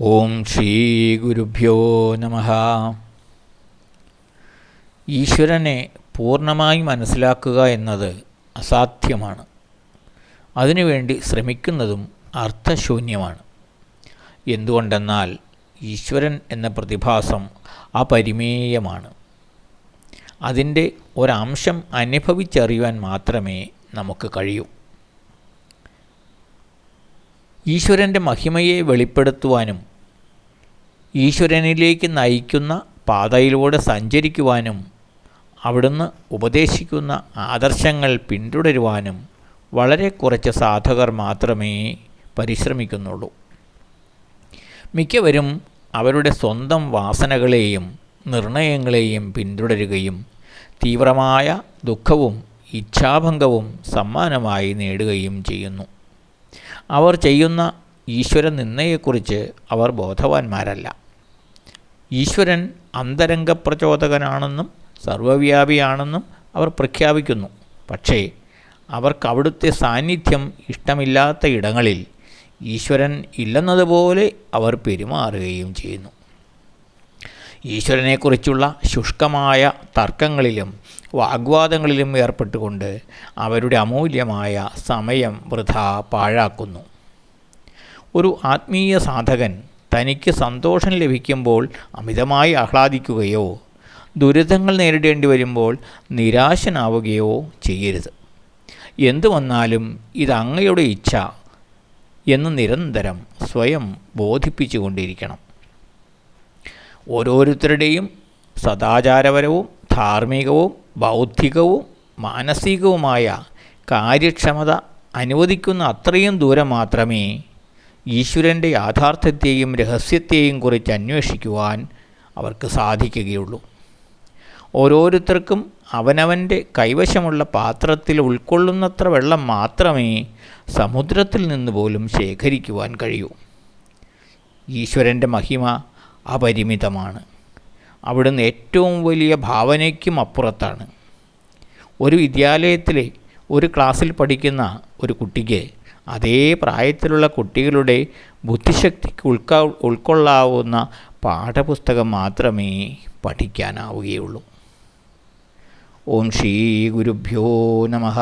ഓം ശ്രീ ഗുരുഭ്യോ നമ. ഈശ്വരനെ പൂർണമായി മനസ്സിലാക്കുക എന്നത് അസാധ്യമാണ്. അതിനുവേണ്ടി ശ്രമിക്കുന്നതും അർത്ഥശൂന്യമാണ്. എന്തുകൊണ്ടെന്നാൽ ഈശ്വരൻ എന്ന പ്രതിഭാസം അപരിമേയമാണ്. അതിന്റെ ഒരംശം അനുഭവിച്ചറിയുവാൻ മാത്രമേ നമുക്ക് കഴിയൂ. ഈശ്വരന്റെ മഹിമയെ വെളിപ്പെടുത്തുവാനും ഈശ്വരനിലേക്ക് നയിക്കുന്ന പാതയിലൂടെ സഞ്ചരിക്കുവാനും അവിടുന്ന് ഉപദേശിക്കുന്ന ആദർശങ്ങൾ പിന്തുടരുവാനും വളരെ കുറച്ച് സാധകർ മാത്രമേ പരിശ്രമിക്കുന്നുള്ളൂ. മിക്കവരും അവരുടെ സ്വന്തം വാസനകളെയും നിർണയങ്ങളെയും പിന്തുടരുകയും തീവ്രമായ ദുഃഖവും ഇച്ഛാഭംഗവും സമ്മാനമായി നേടുകയും ചെയ്യുന്നു. അവർ ചെയ്യുന്ന ഈശ്വര നിന്ദയെക്കുറിച്ച് അവർ ബോധവാന്മാരല്ല. ഈശ്വരൻ അന്തരംഗ പ്രചോദകനാണെന്നും സർവവ്യാപിയാണെന്നും അവർ പ്രഖ്യാപിക്കുന്നു. പക്ഷേ അവർക്ക് അവിടുത്തെ സാന്നിധ്യം ഇഷ്ടമില്ലാത്ത ഇടങ്ങളിൽ ഈശ്വരൻ ഇല്ലെന്നതുപോലെ അവർ പെരുമാറുകയും ചെയ്യുന്നു. ഈശ്വരനെക്കുറിച്ചുള്ള ശുഷ്കമായ തർക്കങ്ങളിലും വാഗ്വാദങ്ങളിലും ഏർപ്പെട്ടുകൊണ്ട് അവരുടെ അമൂല്യമായ സമയം വൃഥ പാഴാക്കുന്നു. ഒരു ആത്മീയ സാധകൻ തനിക്ക് സന്തോഷം ലഭിക്കുമ്പോൾ അമിതമായി ആഹ്ലാദിക്കുകയോ ദുരിതങ്ങൾ നേരിടേണ്ടി വരുമ്പോൾ നിരാശനാവുകയോ ചെയ്യരുത്. എന്തു വന്നാലും ഇത് അങ്ങയുടെ ഇച്ഛ എന്ന് നിരന്തരം സ്വയം ബോധിപ്പിച്ചു കൊണ്ടിരിക്കണം ഓരോരുത്തരുടെയും സദാചാരപരവും ധാർമ്മികവും ബൗദ്ധികവും മാനസികവുമായ കാര്യക്ഷമത അനുവദിക്കുന്ന അത്രയും ദൂരം മാത്രമേ ഈശ്വരന്റെ യാഥാർത്ഥ്യത്തെയും രഹസ്യത്തെയും കുറിച്ച് അന്വേഷിക്കുവാൻ അവർക്ക് സാധിക്കുകയുള്ളൂ. ഓരോരുത്തർക്കും അവനവന്റെ കൈവശമുള്ള പാത്രത്തിൽ ഉൾക്കൊള്ളുന്നത്ര വെള്ളം മാത്രമേ സമുദ്രത്തിൽ നിന്ന് പോലും ശേഖരിക്കുവാൻ കഴിയൂ. ഈശ്വരന്റെ മഹിമ അപരിമിതമാണ്. അവിടുന്ന് ഏറ്റവും വലിയ ഭാവനയ്ക്കും അപ്പുറത്താണ്. ഒരു വിദ്യാലയത്തിലെ ഒരു ക്ലാസ്സിൽ പഠിക്കുന്ന ഒരു കുട്ടിക്ക് അതേ പ്രായത്തിലുള്ള കുട്ടികളുടെ ബുദ്ധിശക്തിക്ക് ഉൾക്കാ ഉൾക്കൊള്ളാവുന്ന പാഠപുസ്തകം മാത്രമേ പഠിക്കാനാവുകയുള്ളൂ. ഓം ശ്രീ ഗുരുഭ്യോ നമഃ.